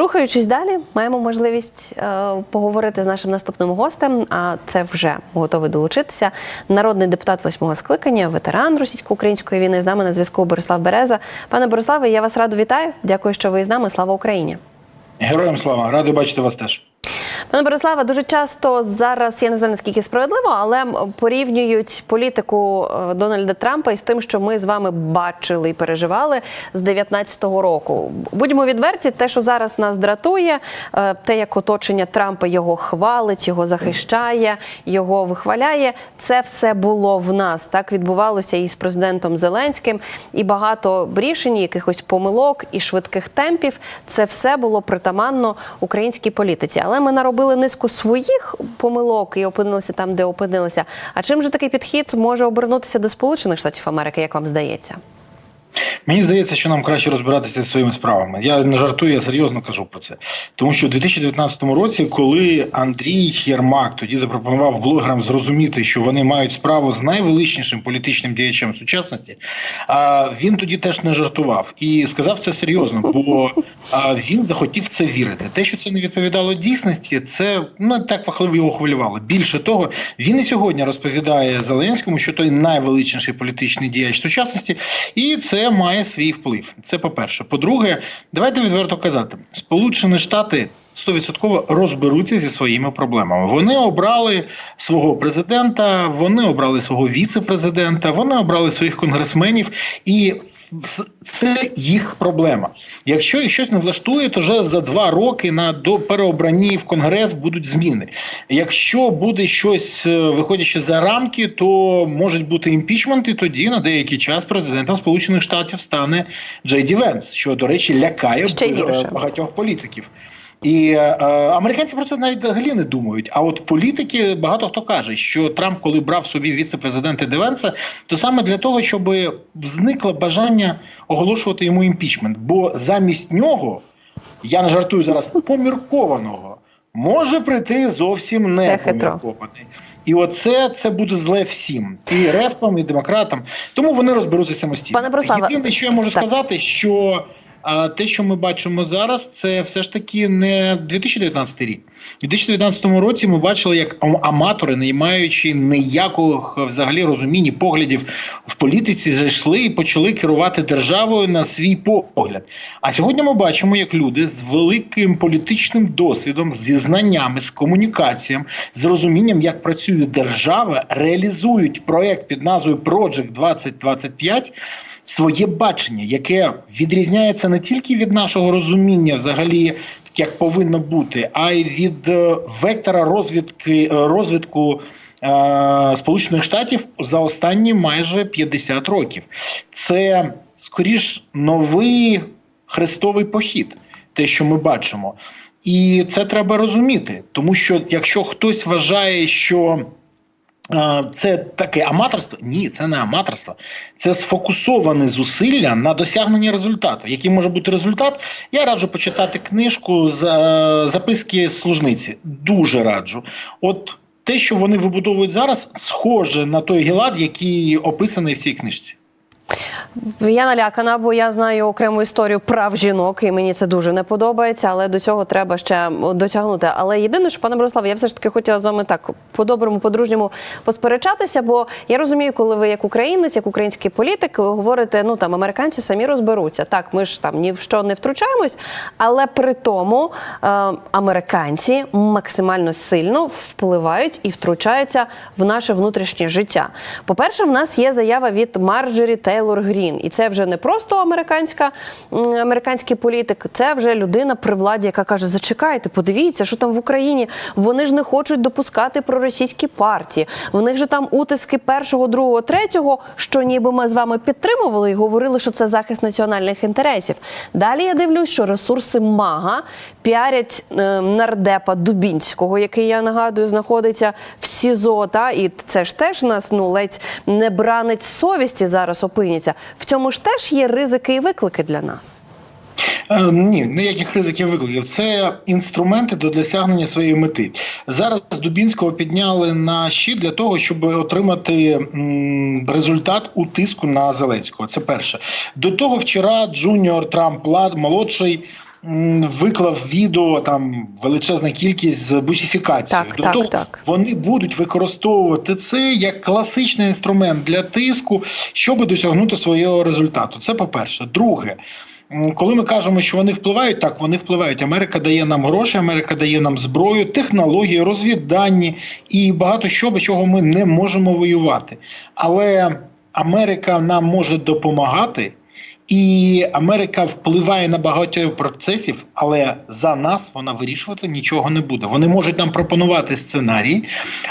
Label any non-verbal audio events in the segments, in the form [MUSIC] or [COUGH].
Рухаючись далі, маємо можливість е, поговорити з нашим наступним гостем. А це вже готовий долучитися. Народний депутат восьмого скликання, ветеран російсько-української війни. З нами на зв'язку Борислав Береза. Пане Бориславе, я вас радо вітаю. Дякую, що ви з нами. Слава Україні. Героям слава, радий бачити вас теж. Пане Бориславе, дуже часто зараз я не знаю наскільки справедливо, але порівнюють політику е, Дональда Трампа із тим, що ми з вами бачили і переживали з 19-го року. Будьмо відверті, те, що зараз нас дратує, е, те, як оточення Трампа його хвалить, його захищає, його вихваляє. Це все було в нас. Так відбувалося і з президентом Зеленським, і багато рішень, якихось помилок і швидких темпів. Це все було притаманно українській політиці. Але ми наробили низку своїх помилок і опинилися там, де опинилися. А чим же такий підхід може обернутися до Сполучених Штатів Америки, як вам здається? Мені здається, що нам краще розбиратися зі своїми справами. Я не жартую, я серйозно кажу про це. Тому що у 2019 році, коли Андрій Єрмак тоді запропонував блогерам зрозуміти, що вони мають справу з найвеличнішим політичним діячем сучасності, він тоді теж не жартував і сказав це серйозно, бо він захотів в це вірити. Те, що це не відповідало дійсності, це ну так фахливо його хвилювало. Більше того, він і сьогодні розповідає Зеленському, що той найвеличніший політичний діяч сучасності, і це має свій вплив. Це по-перше. По-друге, давайте відверто казати: Сполучені Штати. 100% розберуться зі своїми проблемами. Вони обрали свого президента, вони обрали свого віце-президента, вони обрали своїх конгресменів, і це їх проблема. Якщо їх щось не влаштує, то вже за два роки на до переобранні в конгрес будуть зміни. Якщо буде щось е, виходячи за рамки, то можуть бути імпічменти. тоді на деякий час президентом Сполучених Штатів стане Джей Ді Венс, що до речі лякає Ще багатьох політиків. І е, американці про це навіть взагалі не думають. А от політики багато хто каже, що Трамп, коли брав собі віце-президента Девенса, то саме для того, щоб зникло бажання оголошувати йому імпічмент. Бо замість нього, я не жартую зараз, поміркованого може прийти зовсім не поміркований. І оце це буде зле всім і респам, і демократам. Тому вони розберуться самостійно. Пане Бориславе, Єдине, що я можу так. сказати, що а те, що ми бачимо зараз, це все ж таки не 2019 рік. У 2019 році ми бачили, як аматори, не маючи ніяких взагалі розумінь і поглядів в політиці, зайшли і почали керувати державою на свій погляд. А сьогодні ми бачимо, як люди з великим політичним досвідом, зі знаннями, з комунікаціями, з розумінням, як працює держава, реалізують проект під назвою Project 2025 своє бачення, яке відрізняється не тільки від нашого розуміння, взагалі, як повинно бути, а й від е, вектора розвідки е, розвитку. е, Сполучених Штатів за останні майже 50 років це скоріш новий хрестовий похід, те, що ми бачимо, і це треба розуміти, тому що якщо хтось вважає, що Це таке аматорство? Ні, це не аматорство. Це сфокусоване зусилля на досягнення результату. Який може бути результат? Я раджу почитати книжку з е, записки служниці. Дуже раджу. От те, що вони вибудовують зараз, схоже на той гілад, який описаний в цій книжці. Я налякана, бо я знаю окрему історію прав жінок, і мені це дуже не подобається. Але до цього треба ще дотягнути. Але єдине, що пане Бориславе, я все ж таки хотіла з вами так по-доброму, по-дружньому посперечатися. Бо я розумію, коли ви як українець, як український політик, говорите, ну там американці самі розберуться. Так, ми ж там ні в що не втручаємось, але при тому е, американці максимально сильно впливають і втручаються в наше внутрішнє життя. По-перше, в нас є заява від Марджорі Тейлор Грін, і це вже не просто американська американський політик, це вже людина при владі, яка каже: Зачекайте, подивіться, що там в Україні. Вони ж не хочуть допускати проросійські партії. В них же там утиски першого, другого, третього, що ніби ми з вами підтримували і говорили, що це захист національних інтересів. Далі я дивлюсь, що ресурси МАГА піарять е, нардепа Дубінського, який я нагадую, знаходиться в СІЗО. Та і це ж теж нас ну ледь не бранець совісті зараз опиняться. В цьому ж теж є ризики і виклики для нас. Е, Ні, ніяких ризиків викликів. Це інструменти до досягнення своєї мети. Зараз Дубінського підняли на щит для того, щоб отримати результат у тиску на Зеленського. Це перше. До того вчора Джуніор Трамп Лад молодший виклав відео там величезна кількість з бусифікацією. Так, Тобто так, так. Вони будуть використовувати це як класичний інструмент для тиску, щоб досягнути свого результату. Це по-перше. Друге, коли ми кажемо, що вони впливають, так вони впливають. Америка дає нам гроші, Америка дає нам зброю, технології, розвіддані і багато що, без чого ми не можемо воювати. Але Америка нам може допомагати. І Америка впливає на багато процесів, але за нас вона вирішувати нічого не буде. Вони можуть нам пропонувати сценарії,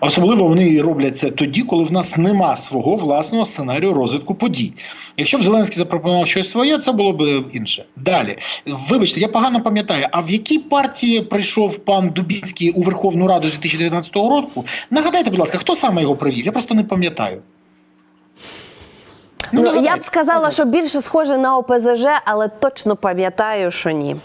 особливо вони роблять це тоді, коли в нас нема свого власного сценарію розвитку подій. Якщо б Зеленський запропонував щось своє, це було б інше. Далі, вибачте, я погано пам'ятаю. А в якій партії прийшов пан Дубінський у Верховну Раду з 2019 року? Нагадайте, будь ласка, хто саме його привів? Я просто не пам'ятаю. Ну, я б сказала, що більше схоже на ОПЗЖ, але точно пам'ятаю, що ні.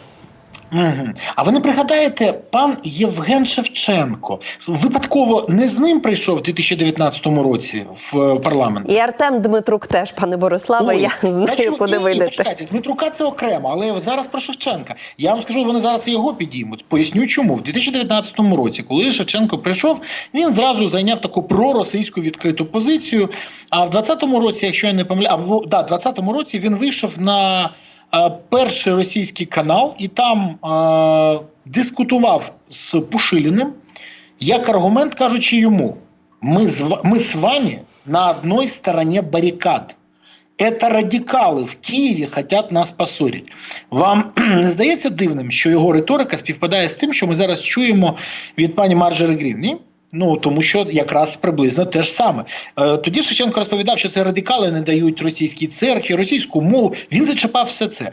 Угу. А ви не пригадаєте, пан Євген Шевченко випадково не з ним прийшов у 2019 році в е, парламент? І Артем Дмитрук теж, пане Бориславе, Ой, я знаю, чому- куди ви йдете. Дмитрука це окремо, але зараз про Шевченка. Я вам скажу, вони зараз його підіймуть. Поясню, чому в 2019 році, коли Шевченко прийшов, він зразу зайняв таку проросійську відкриту позицію. А в 2020 році, якщо я не помиляю, або да, в 2020 році він вийшов на перший російський канал і там е, дискутував з Пушиліним, як аргумент кажучи йому: ми з, ми з вами на одній стороні барикад. Это радикали в Києві хотять нас поссорити. Вам [CLEARS THROAT] не здається дивним, що його риторика співпадає з тим, що ми зараз чуємо від пані Марджери Грін? Ні? Ну тому що якраз приблизно те ж саме. Е, тоді Шевченко розповідав, що це радикали не дають російській церкві, російську мову. Він зачепав все це.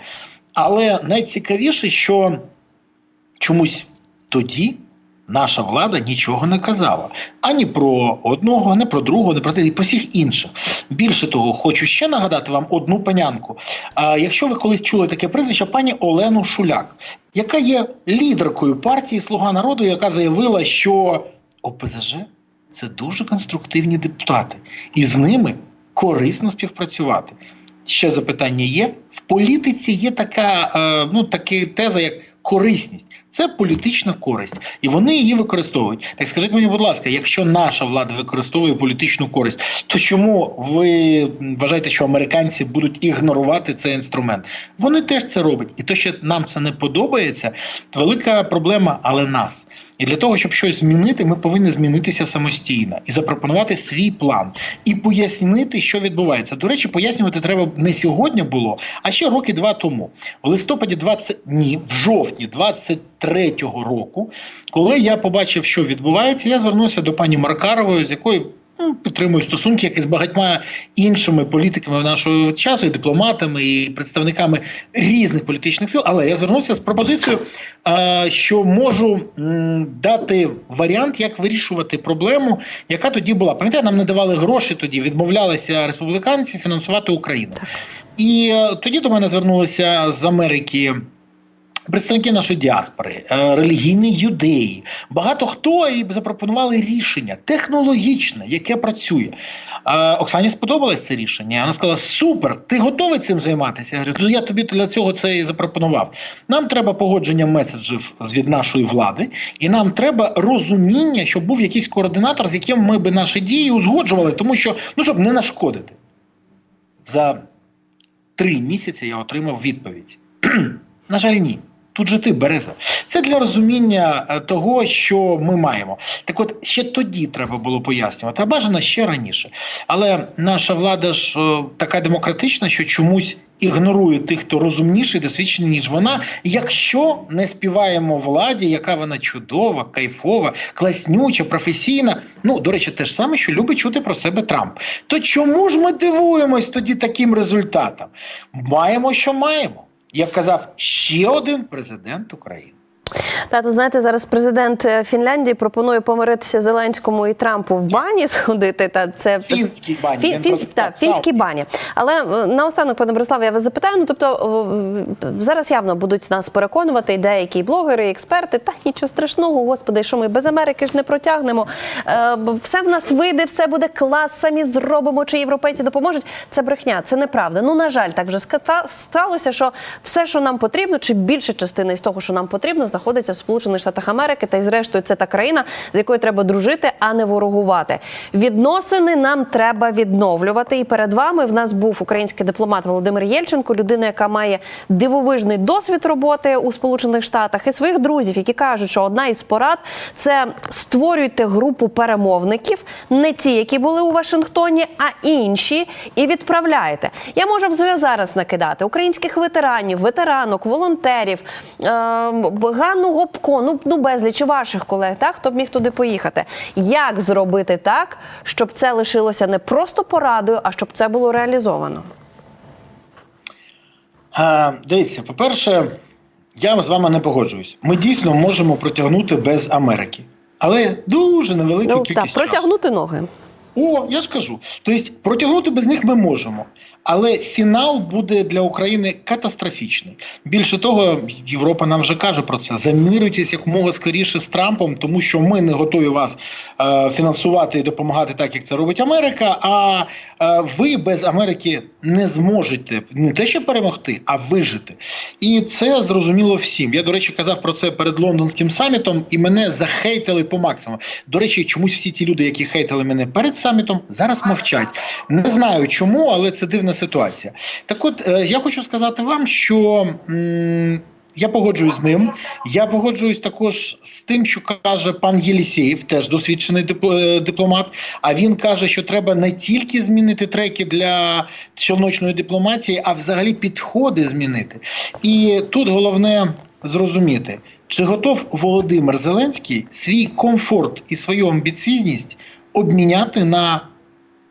Але найцікавіше, що чомусь тоді наша влада нічого не казала ані про одного, ані про другого, ані про те, і про всіх інших. Більше того, хочу ще нагадати вам одну панянку. А якщо ви колись чули таке прізвище, пані Олену Шуляк, яка є лідеркою партії Слуга народу, яка заявила, що ОПЗЖ це дуже конструктивні депутати, і з ними корисно співпрацювати. Ще запитання є. В політиці є така, е, ну, така теза, як корисність. Це політична користь, і вони її використовують. Так скажіть мені, будь ласка, якщо наша влада використовує політичну користь, то чому ви вважаєте, що американці будуть ігнорувати цей інструмент? Вони теж це роблять, і то, що нам це не подобається, велика проблема, але нас. І для того, щоб щось змінити, ми повинні змінитися самостійно і запропонувати свій план і пояснити, що відбувається. До речі, пояснювати треба не сьогодні було, а ще роки два тому. В листопаді 20... ні, в жовтні 23-го року, коли я побачив, що відбувається, я звернувся до пані Маркарової, з якою ну, підтримую стосунки, як і з багатьма іншими політиками нашого часу, і дипломатами, і представниками різних політичних сил. Але я звернувся з пропозицією, що можу дати варіант, як вирішувати проблему, яка тоді була. Пам'ятаєте, нам не давали гроші тоді, відмовлялися республіканці фінансувати Україну. І е, тоді до мене звернулися з Америки. Представники нашої діаспори, е, релігійні юдеї, багато хто і запропонували рішення технологічне, яке працює. Е, Оксані сподобалось це рішення. Вона сказала: Супер, ти готовий цим займатися? Я говорю, ну я тобі для цього це і запропонував. Нам треба погодження меседжів від нашої влади, і нам треба розуміння, щоб був якийсь координатор, з яким ми би наші дії узгоджували, тому що ну щоб не нашкодити. За три місяці я отримав відповідь. [CLEARS THROAT] На жаль, ні. Тут же ти береза. Це для розуміння е, того, що ми маємо. Так от ще тоді треба було пояснювати, а бажано ще раніше. Але наша влада ж е, така демократична, що чомусь ігнорує тих, хто розумніший, досвідчений, ніж вона, якщо не співаємо владі, яка вона чудова, кайфова, класнюча, професійна. Ну, до речі, те ж саме, що любить чути про себе Трамп. То чому ж ми дивуємось тоді таким результатам? Маємо, що маємо. Як казав ще один президент України. Та тут знаєте, зараз президент е, Фінляндії пропонує помиритися Зеленському і Трампу в бані [LAUGHS] сходити. Та це Фінській бані, фін, та, сказав, бані. Але е, наостанок, пане Бориславе, я вас запитаю. Ну тобто зараз явно будуть нас переконувати і деякі блогери, і експерти. Та нічого страшного, господи, що ми без Америки ж не протягнемо. Е, все в нас вийде, все буде клас, самі зробимо, чи європейці допоможуть. Це брехня, це неправда. Ну на жаль, так вже сталося, що все, що нам потрібно, чи більша частина із того, що нам потрібно, знаходиться в Сполучених Штатах Америки. Та й зрештою це та країна, з якою треба дружити, а не ворогувати. Відносини нам треба відновлювати. І перед вами в нас був український дипломат Володимир Єльченко, людина, яка має дивовижний досвід роботи у Сполучених Штатах і своїх друзів, які кажуть, що одна із порад це створюйте групу перемовників, не ті, які були у Вашингтоні, а інші, і відправляйте. Я можу вже зараз накидати українських ветеранів, ветеранок, волонтерів, е, Ганну Гопко, ну, ну безліч ваших колег, так, хто б міг туди поїхати. Як зробити так, щоб це лишилося не просто порадою, а щоб це було реалізовано? А, дивіться, по-перше, я з вами не погоджуюсь. Ми дійсно можемо протягнути без Америки, але дуже невелику Ну, кількість так, часу. протягнути ноги. О, я ж кажу. Тобто протягнути без них ми можемо. Але фінал буде для України катастрофічний. Більше того, Європа нам вже каже про це. Замірюйтесь якомога скоріше з Трампом, тому що ми не готові вас е, фінансувати і допомагати так, як це робить Америка. А е, ви без Америки не зможете не те, що перемогти, а вижити. І це зрозуміло всім. Я, до речі, казав про це перед лондонським самітом, і мене захейтили по максимуму. До речі, чомусь всі ті люди, які хейтили мене перед самітом, зараз мовчать. Не знаю чому, але це дивна ситуація. Так, от е, я хочу сказати вам, що. я погоджуюсь з ним. Я погоджуюсь також з тим, що каже пан Єлісєєв, теж досвідчений е, дипломат. А він каже, що треба не тільки змінити треки для челночної дипломатії, а взагалі підходи змінити. І тут головне зрозуміти, чи готов Володимир Зеленський свій комфорт і свою амбіційність обміняти на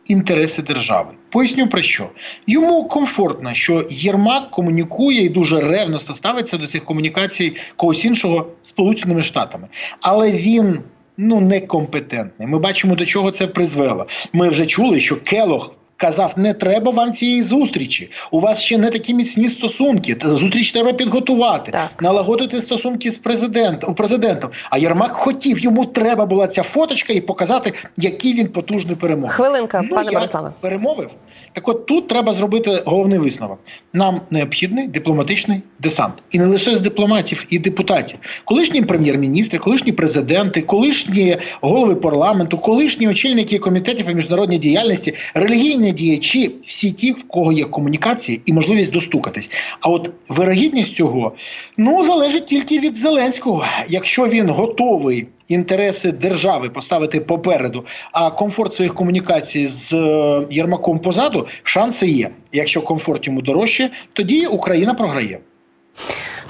інтереси держави. Поясню про що. Йому комфортно, що Єрмак комунікує і дуже ревносто ставиться до цих комунікацій когось іншого Сполученими Штатами. Але він ну некомпетентний. Ми бачимо, до чого це призвело. Ми вже чули, що Келох. Казав, не треба вам цієї зустрічі. У вас ще не такі міцні стосунки. Зустріч треба підготувати, Так. налагодити стосунки з президентом президентом. А Єрмак хотів, йому треба була ця фоточка і показати, який він потужний перемог. Хвилинка, Ну, я Бориславе. перемовив. Так от тут треба зробити головний висновок. Нам необхідний дипломатичний десант. І не лише з дипломатів і депутатів. Колишні прем'єр-міністри, колишні президенти, колишні голови парламенту, колишні очільники комітетів і міжнародній діяльності, релігійні діячі, всі ті, в кого є комунікації і можливість достукатись. А от вирогідність цього ну залежить тільки від Зеленського. Якщо він готовий інтереси держави поставити попереду, а комфорт своїх комунікацій з е, Єрмаком позаду, шанси є. Якщо комфорт йому дорожче, тоді Україна програє.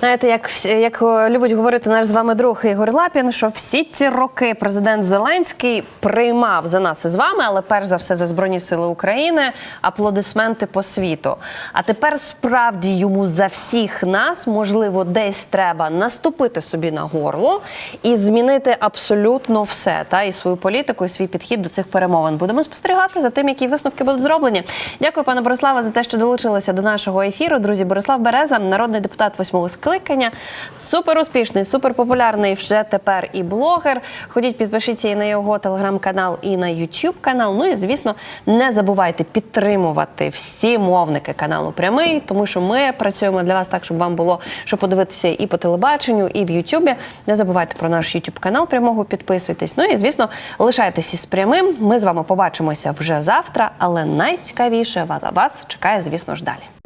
Знаєте, як як любить говорити наш з вами друг Ігор Лапін, що всі ці роки президент Зеленський приймав за нас і з вами, але перш за все за збройні сили України аплодисменти по світу. А тепер справді йому за всіх нас можливо десь треба наступити собі на горло і змінити абсолютно все, та і свою політику, і свій підхід до цих перемовин. Будемо спостерігати за тим, які висновки будуть зроблені. Дякую, пане Бориславе, за те, що долучилися до нашого ефіру. Друзі, Борислав Береза, народний депутат восьмого скликання, супер успішний, супер популярний вже тепер і блогер. Ходіть, підпишіться і на його телеграм-канал, і на YouTube канал. Ну і звісно, не забувайте підтримувати всі мовники каналу Прямий, тому що ми працюємо для вас так, щоб вам було що подивитися і по телебаченню, і в Ютубі. Не забувайте про наш YouTube канал прямого. Підписуйтесь. Ну і звісно, лишайтеся з прямим. Ми з вами побачимося вже завтра, але найцікавіше вас чекає, звісно ж, далі.